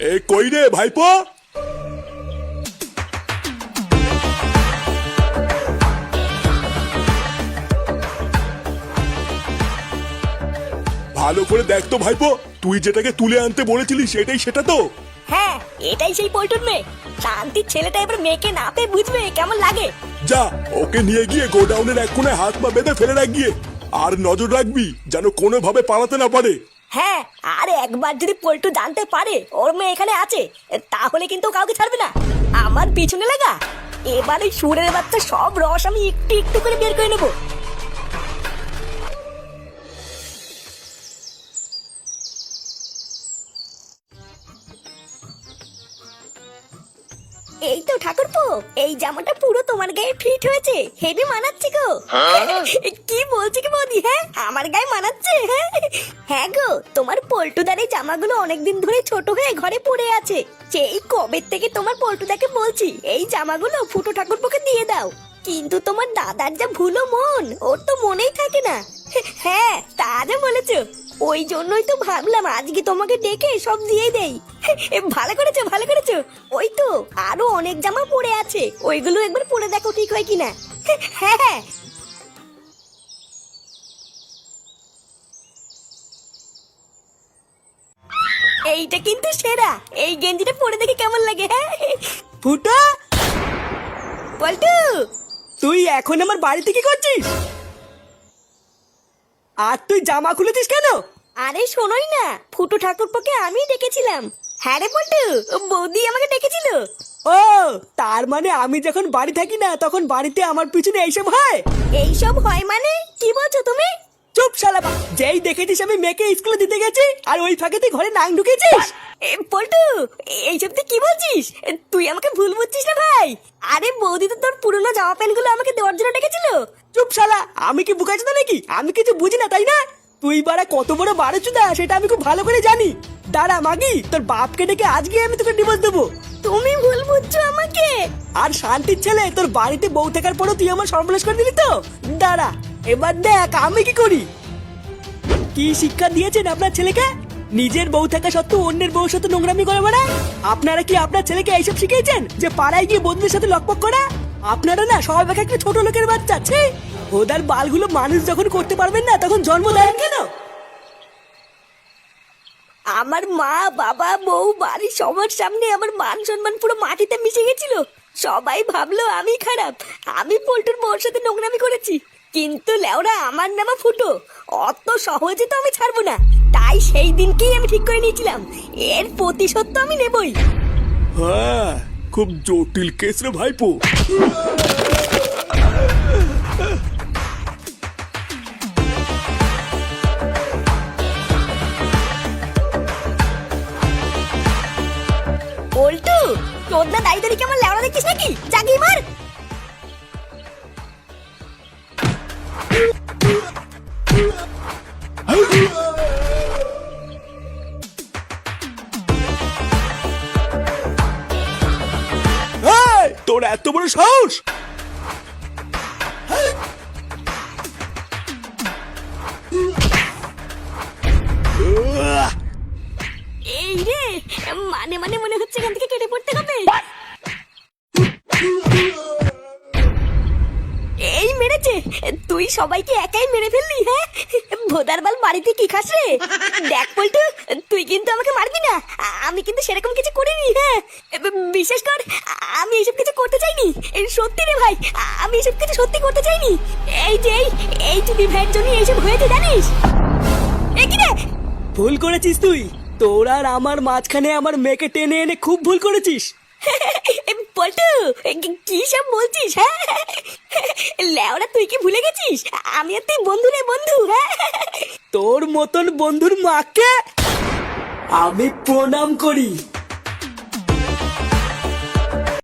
এ কই রে ভাইপো? ভালো করে দেখ তো ভাইপো তুই যেটাকে তুলে আনতে বলেছিলি সেটাই সেটা তো। হ্যাঁ এটাই সেই পল্টুর মেয়ে। শান্তির ছেলেটা এবার মেয়েকে না পেয়ে বুঝবে কেমন লাগে? যা ওকে নিয়ে গিয়ে গোডাউনের এক কোণে হাত পা বেঁধে ফেলে রাখ গিয়ে। আর নজর রাখবি যেন কোনোভাবে পালাতে না পারে। হ্যাঁ আর একবার যদি পল্টু জানতে পারে, ওর মেয়ে এখানে আছে, তাহলে কিন্তু কাউকে ছাড়বে না। আমার পিছনে লাগা। এবারে সুরের বাচ্চা সব রস আমি একটু একটু করে বের করে নেব। এই তো ঠাকুরপো এই জামাটা পুরো তোমার গায়ে ফিট হয়েছে হেভি মানাচ্ছে গো। কি বলছে কি বৌদি হ্যাঁ? আমার গায়ে মানাচ্ছে হ্যাঁ? হ্যাঁ গো তোমার পল্টুদার এই জামাগুলো অনেকদিন ধরে ছোট হয়ে ঘরে পড়ে আছে। সেই কবে থেকে তোমার পল্টুদাকে বলছি এই জামাগুলো ফুটো ঠাকুরপোকে দিয়ে দাও। কিন্তু তোমার দাদার যা ভুলো মন ওর তো মনেই থাকে না। হ্যাঁ তা যা বলেছ। ওই জন্যই তো ভাবলাম আজকে তোমাকে ডেকে সব দিয়ে দেই। এ, ভালো করেছ ভালো করেছ। আরও অনেক জামা পড়ে আছে। ওইগুলো একবার পরে দেখো ঠিক হয় কিনা। হ্যাঁ হ্যাঁ এইটা কিন্তু সেরা। এই গেঞ্জিটা পরে দেখে কেমন লাগে হ্যাঁ? ফুটা! পল্টু! তুই এখন আমার বাড়িতে কি করছিস? আর তুই জামা খুলেছিস কেন? আরে শোনোই না। ফুটু ঠাকুরপোকে আমি ডেকেছিলাম। হ্যাঁ রে পল্টু বৌদি আমাকে ডেকেছিল। ও তার মানে আমি যখন বাড়ি থাকি না তখন বাড়িতে আমার পিছনে এইসব হয়? এইসব হয় মানে? কি বলছো তুমি? চুপ শালা বা- যেই দেখেছিস আমি মেয়েকে স্কুলে দিতে গেছি আর ওই ফাঁকে তুই ঘরে নাং ঢুকেছিস? পল্টু এইসব তুই কি বলছিস? তুই আমাকে ভুল বুঝছিস না ভাই? আরে বৌদি তো তোর পুরনো জামা প্যান্টগুলো আমাকে দেওয়ার জন্য ডেকেছিল। চুপ শালা আমি কি বুকাচ্ছি না নাকি? আমি কিছু বুঝি না তাই না? তুই বাড়া কত বড় বারো চুদা সেটা আমি খুব ভালো করে জানি। দাঁড়া মাগি তোর বাপকে ডেকে আজকে আমি তোকে ডিভোর্স দেবো। তুমি ভুল বুঝছ আমাকে। আর শান্তির ছেলে তোর বাড়িতে বউ থাকার পরও তুই আমার সর্বনাশ করে দিলি তো? দাঁড়া এবার দেখ আমি কি করি? কি শিক্ষা দিয়েছেন আপনার ছেলেকে? নিজের বউ থাকা সত্ত্বেও অন্যের বউর সাথে নোংরামি করে বেড়ায়? আপনারা কি আপনার ছেলেকে এইসব শিখিয়েছেন যে পাড়ায় গিয়ে বন্ধুদের সাথে লকপক করা? আপনারা না সবাই এক একটা ছোট লোকের বাচ্চা ছি! ওদার বালগুলো মানুষ যখন করতে পারবেন না তখন জন্ম দেন কেন? আমার মা, বাবা, বউ বাড়ির সবার সামনে আমার মান সম্মান পুরো মাটিতে মিশে গেছিল। সবাই ভাবলো আমি খারাপ। আমি পল্টুর বউর সাথে নোংরামি করেছি। কিন্তু লেওরা আমার নামা ফুটো। অত সহজে তো আমি ছাড়বো না। তাই সেই দিনকেই আমি ঠিক করে নিয়েছিলাম। এর প্রতিশোধ তো আমি নেবই। হ্যাঁ খুব জটিল কেস রে ভাইপো। পল্টু তোর না দাঁড়িয়ে দাঁড়িয়ে কেমন লেওড়া দেখছিস নাকি? জাগি মার। তোর এত বড় সাহস? রে মানে মানে মনে হচ্ছে এখান থেকে কেটে পড়তে হবে। এই মেরেছে তুই সবাইকে একাই মেরে ফেললি হ্যাঁ? ভোদার বাল বাড়িতে কি খাস রে? দেখ পল্টু তুই কিন্তু আমাকে মারবি না। আমি কিন্তু সেরকম কিছু করিনি হ্যাঁ? বিশেষ কর আমি এসব কিছু করতে চাইনি। এই সত্যি রে ভাই আমি এসব কিছু সত্যি করতে চাইনি। এই যে এই এই টুবি ভাইয়ের জন্য এইসব হয়েছে জানিস? এ কি রে? ভুল করেছিস তুই। তোর আর আমার মাঝখানে আমার মেয়েকে টেনে এনে খুব ভুল করেছিস। পল্টু কি- কি সব বলছিস হ্যাঁ? লেওরা তুই কি ভুলে গেছিস? আমি আর তুই বন্ধু রে বন্ধু হ্যাঁ? তোর মতন বন্ধুর মাকে আমি প্রণাম করি।